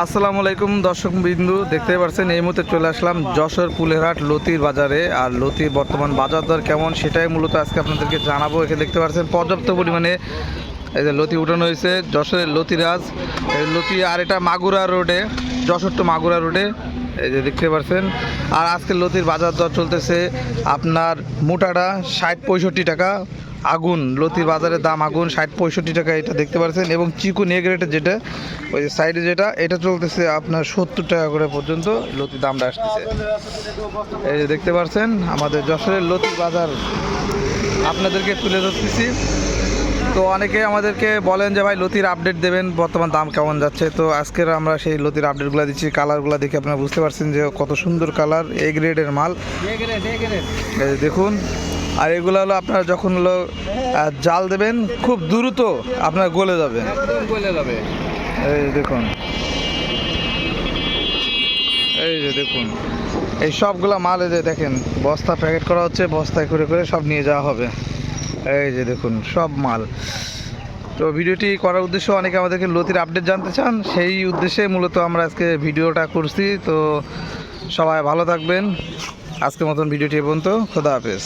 আসসালামু আলাইকুম দর্শক বিন্দু দেখতে পাচ্ছেন এই মুহূর্তে চলে আসলাম যশোর পুলেরহাট লতির বাজারে। আর লতির বর্তমান বাজার দর কেমন সেটাই মূলত আজকে আপনাদেরকে জানাব। এখানে দেখতে পাচ্ছেন পর্যাপ্ত পরিমাণে এই যে লতি উঠানো হয়েছে, যশোরের লতিরাজ। এই লতি, আর এটা মাগুরা রোডে, যশোর টু মাগুরা রোডে, এই যে দেখতে পাচ্ছেন আর আজকে লতির বাজার দর চলতেছে আপনার মোটাটা ষাট পঁয়ষট্টি টাকা। আগুন, লতির বাজারের দাম আগুন, ষাট, পঁয়ষট্টি টাকা এটা দেখতে পাচ্ছেন এবং চিকু নেগ্রেটের যেটা, ওই সাইডে যেটা, এটা চলতেছে আপনার সত্তর টাকা করে পর্যন্ত লতির দামটা আসতেছে। এই যে দেখতে পাচ্ছেন আমাদের যশোরের লতির বাজার আপনাদেরকে তুলে ধরতেছি। তো অনেকে আমাদেরকে বলেন যে, ভাই, লতির আপডেট দেবেন, বর্তমান দাম কেমন যাচ্ছে? তো আজকের আমরা সেই লতির আপডেটগুলো দিচ্ছি কালারগুলো দেখে আপনারা বুঝতে পারছেন যে কত সুন্দর কালার এ গ্রেডের মাল। দেখুন আর এগুলো হলো আপনারা যখন হলো জাল দেবেন, খুব দ্রুত আপনার গলে যাবে। এই যে দেখুন। এই যে দেখুন। এই সবগুলো মাল এই যে দেখেন, বস্তা প্যাকেট করা হচ্ছে, বস্তায় করে করে সব নিয়ে যাওয়া হবে। এই যে দেখুন, সব মাল। তো ভিডিওটি করার উদ্দেশ্য অনেকে আমাদেরকে লতির আপডেট জানতে চান, সেই উদ্দেশ্যে মূলত আমরা আজকে ভিডিওটা করছি। তো সবাই ভালো থাকবেন। আজকের মতন ভিডিওটি পর্যন্ত। খোদা হাফেজ।